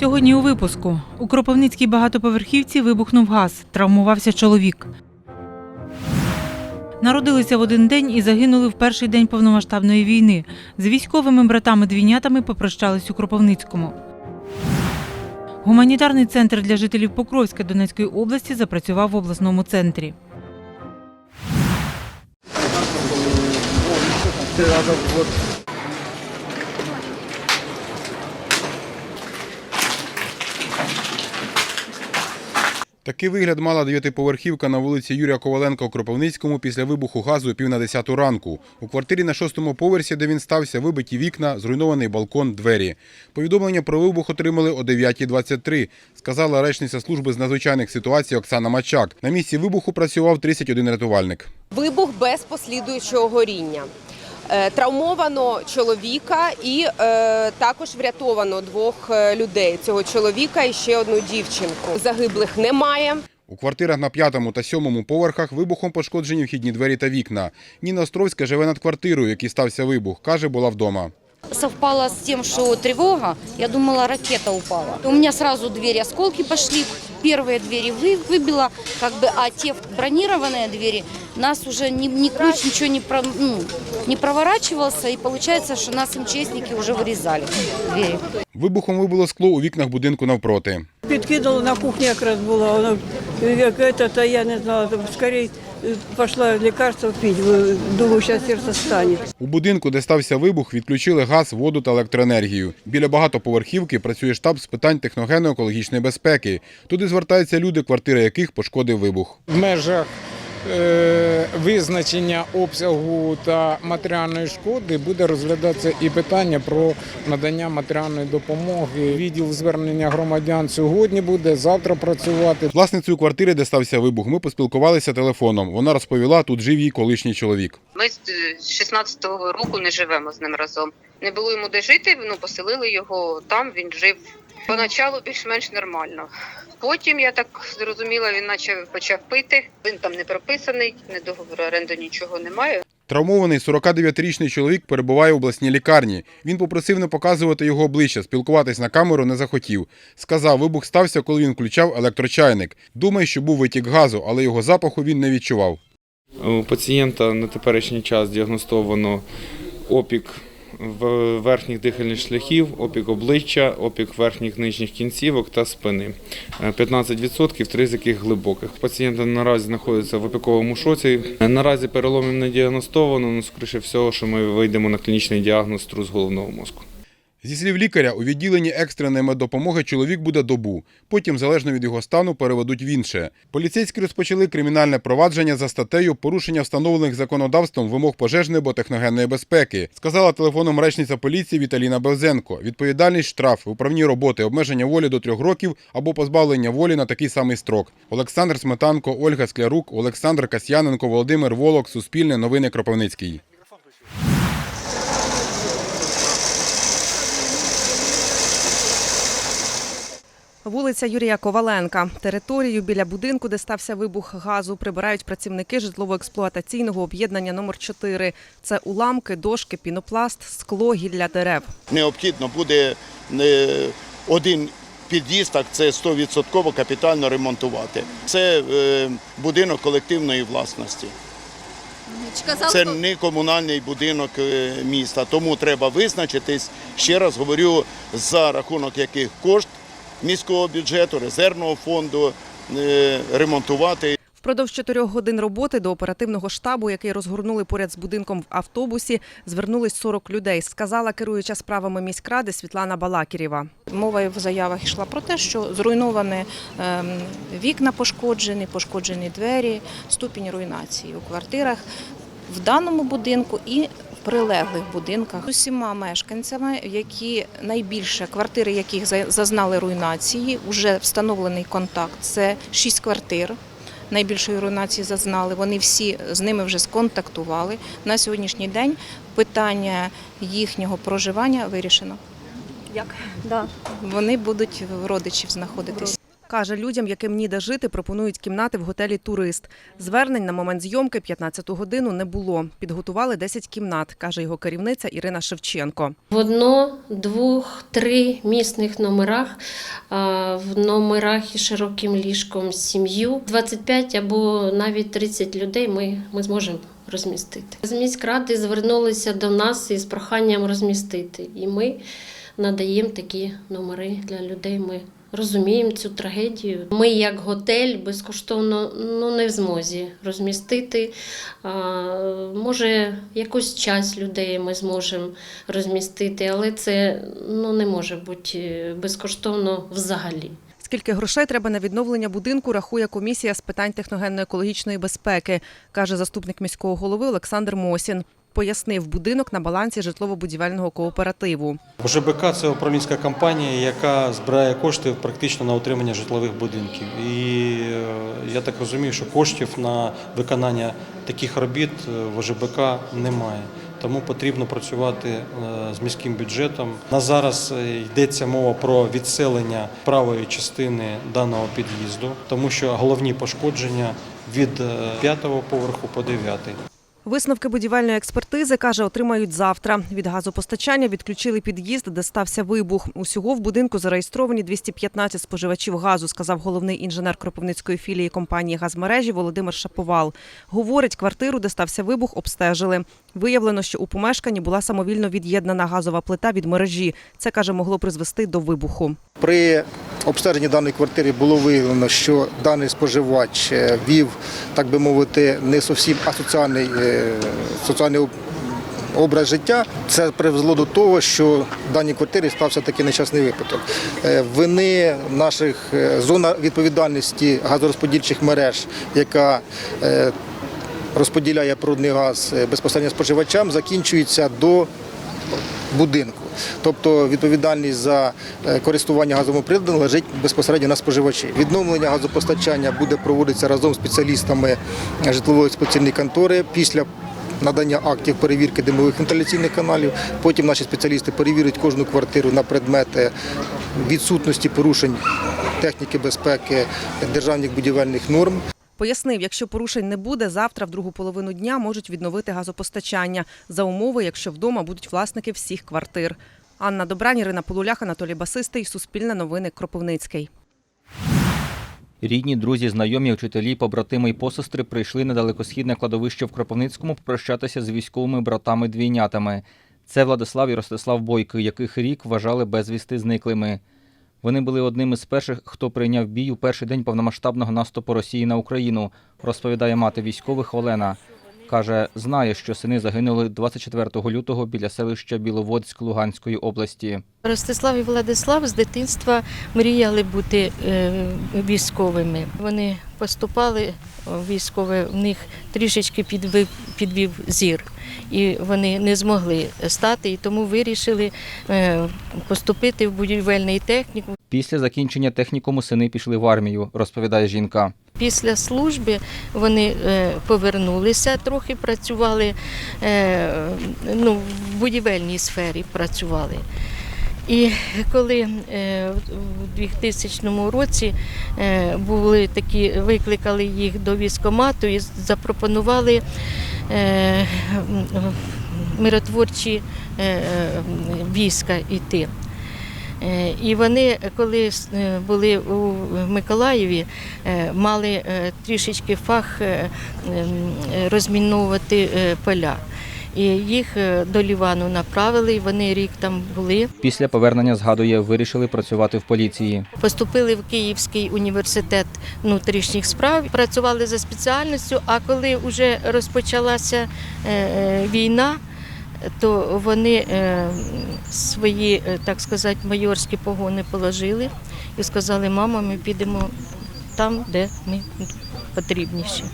Сьогодні у випуску у Кропивницькій багатоповерхівці вибухнув газ. Травмувався чоловік. Народилися в один день і загинули в перший день повномасштабної війни. З військовими братами-двійнятами попрощались у Кропивницькому. Гуманітарний центр для жителів Покровська Донецької області запрацював в обласному центрі. Такий вигляд мала дев'ятиповерхівка на вулиці Юрія Коваленка у Кропивницькому після вибуху газу пів на десяту ранку. У квартирі на шостому поверсі, де він стався, вибиті вікна, зруйнований балкон, двері. Повідомлення про вибух отримали о 9.23, сказала речниця служби з надзвичайних ситуацій Оксана Мачак. На місці вибуху працював 31 рятувальник. Вибух без послідуючого горіння. Е, Травмовано чоловіка і е, також врятовано двох е, людей: цього чоловіка і ще одну дівчинку. Загиблих немає. У квартирах на п'ятому та сьомому поверхах вибухом пошкоджені вхідні двері та вікна. Ніна Островська живе над квартирою, якій стався вибух. Каже, була вдома. совпало с тем, что тревога, я думала, ракета упала. У меня сразу двери осколки пошли, первые двери вы, выбило, как бы, а те бронированные двери, нас уже ни, ни ключ, ничего не, про, ну, не проворачивался, и получается, что нас МЧСники уже вырезали двери. Вибухом вибило скло у вікнах будинку навпроти. Підкидала на кухні якраз була, вона як это, то я не знала, там скорее е, пошла лекарство пить, думаю, зараз серце стане. У будинку, де стався вибух, відключили газ, воду та електроенергію. Біля багатоповерхівки працює штаб з питань техногенно-екологічної безпеки. Туди звертаються люди, квартири яких пошкодив вибух. в межах визначення обсягу та матеріальної шкоди буде розглядатися і питання про надання матеріальної допомоги. Відділ звернення громадян сьогодні буде, завтра працювати. Власницею квартири, де стався вибух, ми поспілкувалися телефоном. Вона розповіла, тут жив її колишній чоловік. Ми з е, з 16-го року не живемо з ним разом. Не було йому де жити, ну поселили його там. Він жив поначалу більш-менш нормально. Потім я так зрозуміла, він почав почав пити. Він там не прописаний, не договору оренди нічого немає. Травмований 49-річний чоловік перебуває в обласній лікарні. Він попросив не показувати його обличчя, спілкуватись на камеру не захотів. Сказав, вибух стався, коли він включав електрочайник. Думає, що був витік газу, але його запаху він не відчував. У пацієнта на теперішній час діагностовано опік верхніх дихальних шляхів, опік обличчя, опік верхніх нижніх кінцівок та спини. Е, 15%, три з яких глибоких. Пацієнт наразі знаходиться в опіковому шоці. Е, Наразі переломів не діагностовано, але скоріше всього, що ми вийдемо на клінічний діагноз трус головного мозку. Зі слів лікаря, у відділенні екстреної меддопомоги чоловік буде добу. Потім, залежно від його стану, переведуть в інше. Поліцейські розпочали кримінальне провадження за статтею порушення встановлених законодавством вимог пожежної або техногенної безпеки, сказала телефоном речниця поліції Віталіна Белзенко. Відповідальність штраф, виправні роботи, обмеження волі до трьох років або позбавлення волі на такий самий строк. Олександр Сметанко, Ольга Склярук, Олександр Касьяненко, Володимир Волок, Суспільне новини Кропивницький. Вулиця Юрія Коваленка. Територію біля будинку, де стався вибух газу, прибирають працівники житлово-експлуатаційного об'єднання номер 4 Це уламки, дошки, пінопласт, скло, гілля дерев. необхідно буде е, один під'їзд, так це 100% капітально ремонтувати. Це е, будинок колективної власності. Це не комунальний будинок е, міста, тому треба визначитись, ще раз говорю, за рахунок яких кошт міського бюджету, резервного фонду е, ремонтувати Впродовж чотирьох годин роботи до оперативного штабу, який розгорнули поряд з будинком в автобусі, звернулись 40 людей, сказала керуюча справами міськради Світлана Балакірєва. Мова в заявах йшла про те, що зруйновані ем, вікна пошкоджені, пошкоджені двері, ступінь руйнації у квартирах в даному будинку і прилеглих будинках з усіма мешканцями, які найбільше квартири, яких за- зазнали руйнації, вже встановлений контакт. Це шість квартир. Найбільшої руйнації зазнали. Вони всі з ними вже сконтактували. На сьогоднішній день питання їхнього проживання вирішено. Як? Вони будуть в родичів знаходитись. Каже, людям, яким ніде жити, пропонують кімнати в готелі Турист. Звернень на момент зйомки 15-ту годину не було. Підготували 10 кімнат, каже його керівниця Ірина Шевченко. В одно, двох, три місних номерах, в номерах із широким ліжком сім'ю. 25 або навіть 30 людей ми, ми зможемо розмістити. З міськради звернулися до нас із проханням розмістити. І ми надаємо такі номери для людей. Ми розуміємо цю трагедію. Ми, як готель, безкоштовно ну, не в змозі розмістити. А, може, якусь часть людей ми зможемо розмістити, але це ну, не може бути безкоштовно взагалі. Скільки грошей треба на відновлення будинку, рахує комісія з питань техногенно-екологічної безпеки, каже заступник міського голови Олександр Мосін. Пояснив, будинок на балансі житлово-будівельного кооперативу. ОЖБК це управлінська компанія, яка збирає кошти практично на утримання житлових будинків. І е, я так розумію, що коштів на виконання таких робіт е, в ОЖБК немає. Тому потрібно працювати е, з міським бюджетом. На зараз йдеться мова про відселення правої частини даного під'їзду, тому що головні пошкодження від п'ятого поверху по дев'ятий. Висновки будівельної експертизи, каже, отримають завтра. Від газопостачання відключили під'їзд, де стався вибух. Усього в будинку зареєстровані 215 споживачів газу, сказав головний інженер Кропивницької філії компанії «Газмережі» Володимир Шаповал. Говорить, квартиру, де стався вибух, обстежили. Виявлено, що у помешканні була самовільно від'єднана газова плита від мережі. Це, каже, могло призвести до вибуху. При обстеженні даної квартири було виявлено, що даний споживач е, вів, так би мовити, не зовсім асоціальний е, соціальний образ життя. Це привело до того, що в даній квартирі стався такий нещасний випадок. Е, Вини наших зона відповідальності газорозподільчих мереж, яка розподіляє природний газ е, безпосередньо споживачам, закінчується до будинку. Тобто відповідальність за е, користування газовим приладом лежить безпосередньо на споживачі. Відновлення газопостачання буде проводитися разом з спеціалістами житлової експлуатаційної контори після надання актів перевірки димових вентиляційних каналів. Потім наші спеціалісти перевірять кожну квартиру на предмети відсутності порушень техніки безпеки, державних будівельних норм. Пояснив, якщо порушень не буде, завтра в другу половину дня можуть відновити газопостачання за умови, якщо вдома будуть власники всіх квартир. Анна Добрань, Ірина Полулях, Анатолій Басистий, Суспільне новини, Кропивницький. Рідні, друзі, знайомі, вчителі, побратими і посестри прийшли на далекосхідне кладовище в Кропивницькому попрощатися з військовими братами-двійнятами. Це Владислав і Ростислав Бойки, яких рік вважали безвісти зниклими. Вони були одними з перших, хто прийняв бій у перший день повномасштабного наступу Росії на Україну, розповідає мати військових Олена. Каже, знає, що сини загинули 24 лютого біля селища Біловодськ Луганської області. Ростислав і Владислав з дитинства мріяли бути е, військовими. Вони поступали військове, в них трішечки підвив, підвів зір, і вони не змогли стати, і тому вирішили е, поступити в будівельний технікум. Після закінчення технікуму сини пішли в армію, розповідає жінка. Після служби вони е, повернулися, трохи працювали е, ну, в будівельній сфері працювали. І коли е, в 2000 році були такі, викликали їх до військкомату і запропонували миротворчі війська йти. Е, І вони, коли е, були у Миколаєві, е, мали трішечки фах ем, розміновувати поля. І їх до Лівану направили, і вони рік там були. Після повернення, згадує, вирішили працювати в поліції. Поступили в Київський університет внутрішніх справ, працювали за спеціальністю. А коли вже розпочалася війна, то вони е, свої, е, так сказати, майорські погони положили і сказали, мама, ми підемо там, де ми потрібніші.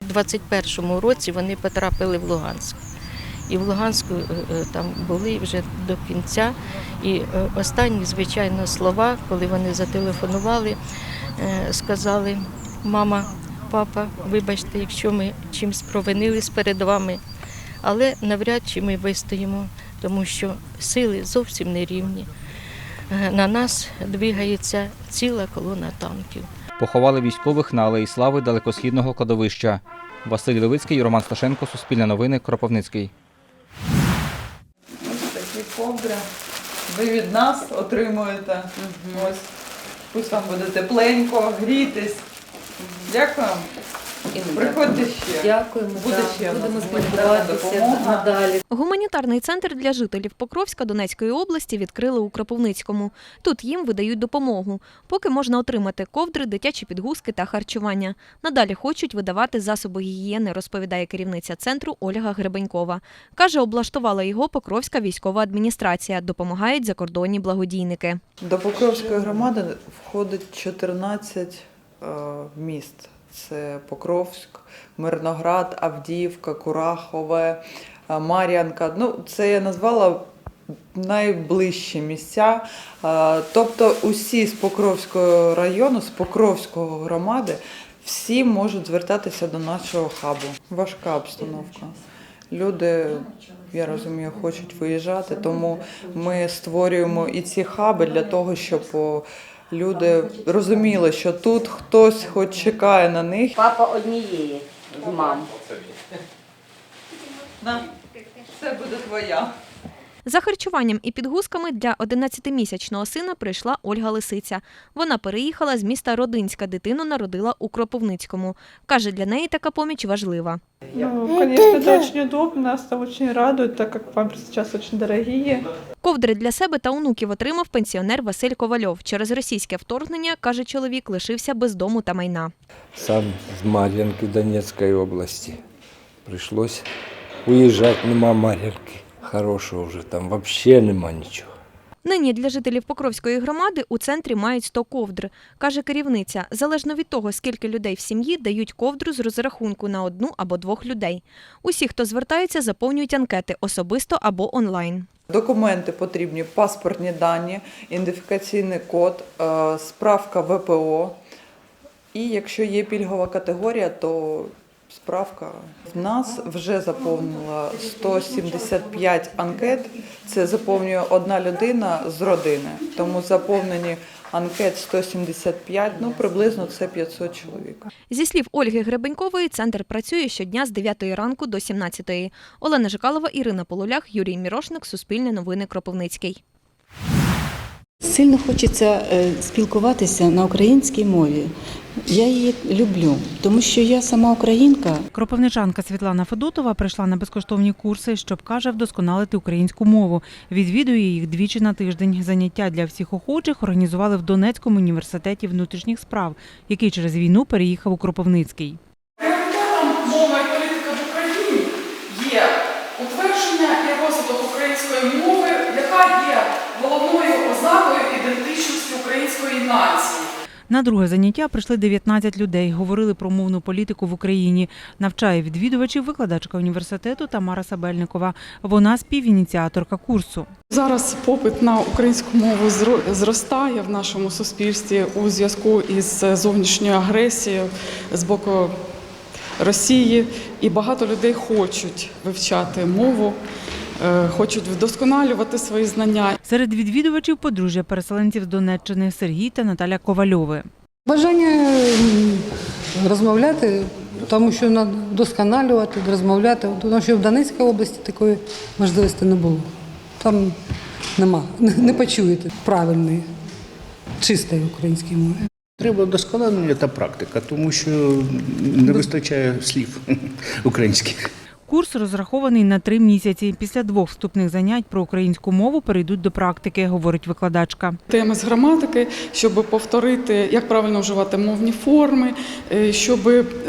У 21-му році вони потрапили в Луганськ. І в Луганську е, там були вже до кінця. І останні, звичайно, слова, коли вони зателефонували, сказали: мама, папа, вибачте, якщо ми чимось провинились перед вами, але навряд чи ми вистоїмо тому що сили зовсім не рівні. Е, На нас двигається ціла колона танків. Поховали військових на Алеї Слави далекосхідного кладовища. Василь Левицький, Роман Сташенко, Суспільне новини, Кропивницький. Ось такі ковдри. Ви від нас отримуєте. Ось. Пусть вам буде тепленько, грітись. Дякую. Приходьте ще. Дякуємо. Буде так. ще Будемо спілкуватися надалі. Гуманітарний центр для жителів Покровська Донецької області відкрили у Кропивницькому. Тут їм видають допомогу. Поки можна отримати ковдри, дитячі підгузки та харчування. Надалі хочуть видавати засоби гігієни, розповідає керівниця центру Ольга Гребенькова. Каже, облаштувала його Покровська військова адміністрація. Допомагають закордонні благодійники. До Покровської громади входить 14 е, міст. Це Покровськ, Мирноград, Авдіївка, Курахове, е, Мар'янка. Ну, це я назвала найближчі місця. Е, Тобто усі з Покровського району, з Покровського громади, всі можуть звертатися до нашого хабу. Важка обстановка. Люди, я розумію, хочуть виїжджати, тому ми створюємо і ці хаби для того, щоб люди розуміли, що тут хтось хоч чекає на них. Папа однієї з мам. На, це буде твоя. За харчуванням і підгузками для 11-місячного сина прийшла Ольга Лисиця. Вона переїхала з міста Родинська. Дитину народила у Кропивницькому. Каже, для неї така поміч важлива. Ну, конечно, это очень удобно, нас это очень радует, так как памперсы сейчас очень дорогие. Ковдри для себе та онуків отримав пенсіонер Василь Ковальов. Через російське вторгнення, каже чоловік, лишився без дому та майна. Сам з Мар'янки Донецької області. Прийшлось уїжджати, нема Мар'янки. Хорошого вже там взагалі нема нічого. Нині для жителів Покровської громади у центрі мають 100 ковдр. Каже керівниця, залежно від того, скільки людей в сім'ї, дають ковдру з розрахунку на одну або двох людей. Усі, хто звертаються, заповнюють анкети особисто або онлайн. Документи потрібні, паспортні дані, ідентифікаційний код, е, справка ВПО. І якщо є пільгова категорія, то справка. В нас вже заповнила 175 анкет. Це заповнює одна людина з родини. Тому заповнені анкет 175, ну приблизно це 500 чоловік. Зі слів Ольги Гребенькової, центр працює щодня з 9 ранку до 17. Олена Жикалова, Ірина Полулях, Юрій Мірошник, Суспільне новини Кропивницький. Сильно хочеться е, спілкуватися на українській мові. Я її люблю, тому що я сама українка. Кропивничанка Світлана Федотова прийшла на безкоштовні курси, щоб каже вдосконалити українську мову. Відвідує їх двічі на тиждень. Заняття для всіх охочих організували в Донецькому університеті внутрішніх справ, який через війну переїхав у Кропивницький. Мова і політика в Україні є утвердження і розвиток української мови, яка є української нації. На друге заняття прийшли 19 людей. Говорили про мовну політику в Україні. Навчає відвідувачів викладачка університету Тамара Сабельникова. Вона співініціаторка курсу. Зараз попит на українську мову зро- зростає в нашому суспільстві у зв'язку із зовнішньою агресією з боку Росії, і багато людей хочуть вивчати мову, е, хочуть вдосконалювати свої знання. Серед відвідувачів подружжя переселенців з Донеччини Сергій та Наталя Ковальови. Бажання розмовляти, тому що треба вдосконалювати, розмовляти, тому що в Донецькій області такої можливості не було. Там нема, не не почуєте правильної, чистої української мови. Треба вдосконалення та практика, тому що не вистачає слів українських. Курс розрахований на три місяці. Після двох вступних занять про українську мову перейдуть до практики, говорить викладачка. Теми з граматики, щоб повторити, як правильно вживати мовні форми, е, щоб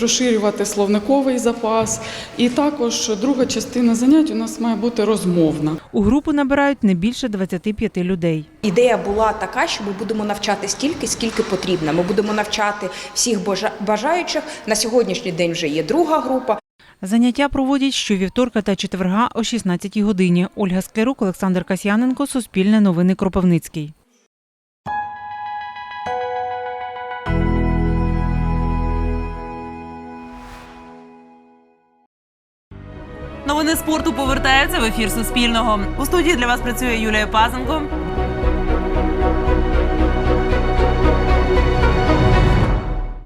розширювати словниковий запас. І також друга частина занять у нас має бути розмовна. У групу набирають не більше 25 людей. Ідея була така, що ми будемо навчати стільки, скільки потрібно. Ми будемо навчати всіх бажа- бажаючих. На сьогоднішній день вже є друга група. Заняття проводять щовівторка та четверга о 16 годині. Ольга Склярук, Олександр Касьяненко, Суспільне новини Кропивницький. Новини спорту повертаються в ефір Суспільного. У студії для вас працює Юлія Пазенко.